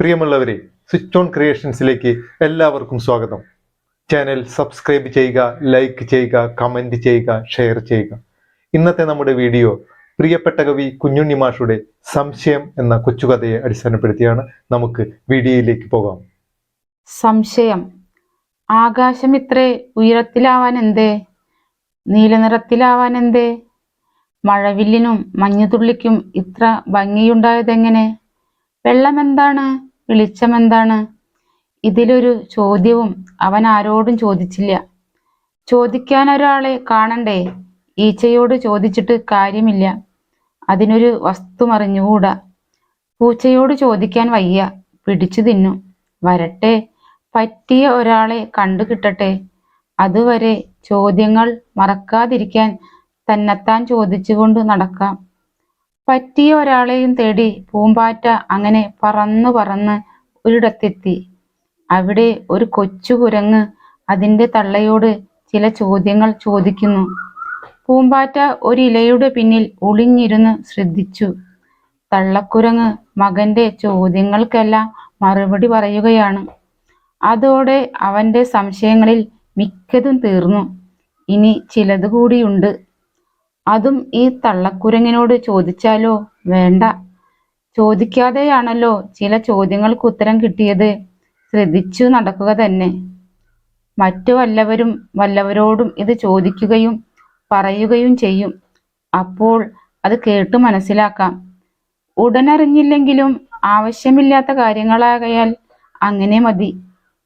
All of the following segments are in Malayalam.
പ്രിയമുള്ളവരെ സ്വിച്ച് ഓൺ ക്രിയേഷൻസിലേക്ക് എല്ലാവർക്കും സ്വാഗതം. ചാനൽ സബ്സ്ക്രൈബ് ചെയ്യുക ലൈക്ക് ചെയ്യുക കമന്റ് ചെയ്യുക ഷെയർ ചെയ്യുക. ഇന്നത്തെ നമ്മുടെ വീഡിയോ പ്രിയപ്പെട്ട കവി കുഞ്ഞുണ്ണി മാഷുടെ സംശയം എന്ന കൊച്ചുകഥയെ അടിസ്ഥാനപ്പെടുത്തിയാണ് നമുക്ക് വീഡിയോയിലേക്ക് പോകാം. സംശയം. ആകാശം ഇത്രേ ഉയരത്തിലാവാൻ എന്തേ നീലനിറത്തിലാവാൻ എന്തേ മഴവില്ലിനും മഞ്ഞുതുള്ളിക്കും ഇത്ര ഭംഗിയുണ്ടായതെങ്ങനെ? വെള്ളമെന്താണ്? വെളിച്ചമെന്താണ് ഇതിലൊരു ചോദ്യവും അവൻ ആരോടും ചോദിച്ചില്ല. ചോദിക്കാൻ ഒരാളെ കാണണ്ടേ? ഈച്ചയോട് ചോദിച്ചിട്ട് കാര്യമില്ല. അതിനൊരു വസ്തു മറിഞ്ഞുകൂടാ. പൂച്ചയോട് ചോദിക്കാൻ വയ്യ. പിടിച്ചു തിന്നു. വരട്ടെ. പറ്റിയ ഒരാളെ കണ്ടു കിട്ടട്ടെ. അതുവരെ ചോദ്യങ്ങൾ മറക്കാതിരിക്കാൻ തന്നെത്താൻ ചോദിച്ചുകൊണ്ട് നടക്കാം. പറ്റിയ ഒരാളെയും തേടി പൂമ്പാറ്റ അങ്ങനെ പറന്നു പറന്ന് ഒരിടത്തെത്തി. അവിടെ ഒരു കൊച്ചു കുരങ്ങ് അതിന്റെ തള്ളയോട് ചില ചോദ്യങ്ങൾ ചോദിക്കുന്നു. പൂമ്പാറ്റ ഒരിലയുടെ പിന്നിൽ ഒളിഞ്ഞിരുന്ന് ശ്രദ്ധിച്ചു. തള്ളക്കുരങ്ങ് മകന്റെ ചോദ്യങ്ങൾക്കെല്ലാം മറുപടി പറയുകയാണ്. അതോടെ അവന്റെ സംശയങ്ങളിൽ മിക്കതും തീർന്നു. ഇനി ചിലത് കൂടിയുണ്ട്. അതും ഈ തള്ളക്കുരങ്ങിനോട് ചോദിച്ചാലോ? വേണ്ട. ചോദിക്കാതെയാണല്ലോ ചില ചോദ്യങ്ങൾക്ക് ഉത്തരം കിട്ടിയത്. ശ്രദ്ധിച്ചു നടക്കുക തന്നെ. മറ്റു വല്ലവരും വല്ലവരോടും ഇത് ചോദിക്കുകയും പറയുകയും ചെയ്യും. അപ്പോൾ അത് കേട്ട് മനസ്സിലാക്കാം. ഉടനറിഞ്ഞില്ലെങ്കിലും ആവശ്യമില്ലാത്ത കാര്യങ്ങളാകയാൽ അങ്ങനെ മതി.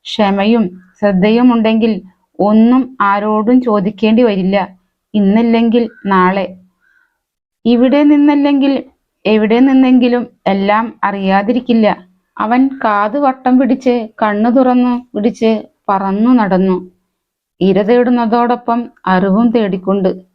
ക്ഷമയും ശ്രദ്ധയും ഉണ്ടെങ്കിൽ ഒന്നും ആരോടും ചോദിക്കേണ്ടി വരില്ല. ഇന്നല്ലെങ്കിൽ നാളെ. ഇവിടെ നിന്നല്ലെങ്കിൽ എവിടെ നിന്നെങ്കിലും എല്ലാം അറിയാതിരിക്കില്ല. അവൻ കാതു വട്ടം പിടിച്ച് കണ്ണു തുറന്നു പിടിച്ച് പറന്നു നടന്നു. ഇര തേടുന്നതോടൊപ്പം അറിവും തേടിക്കൊണ്ട്.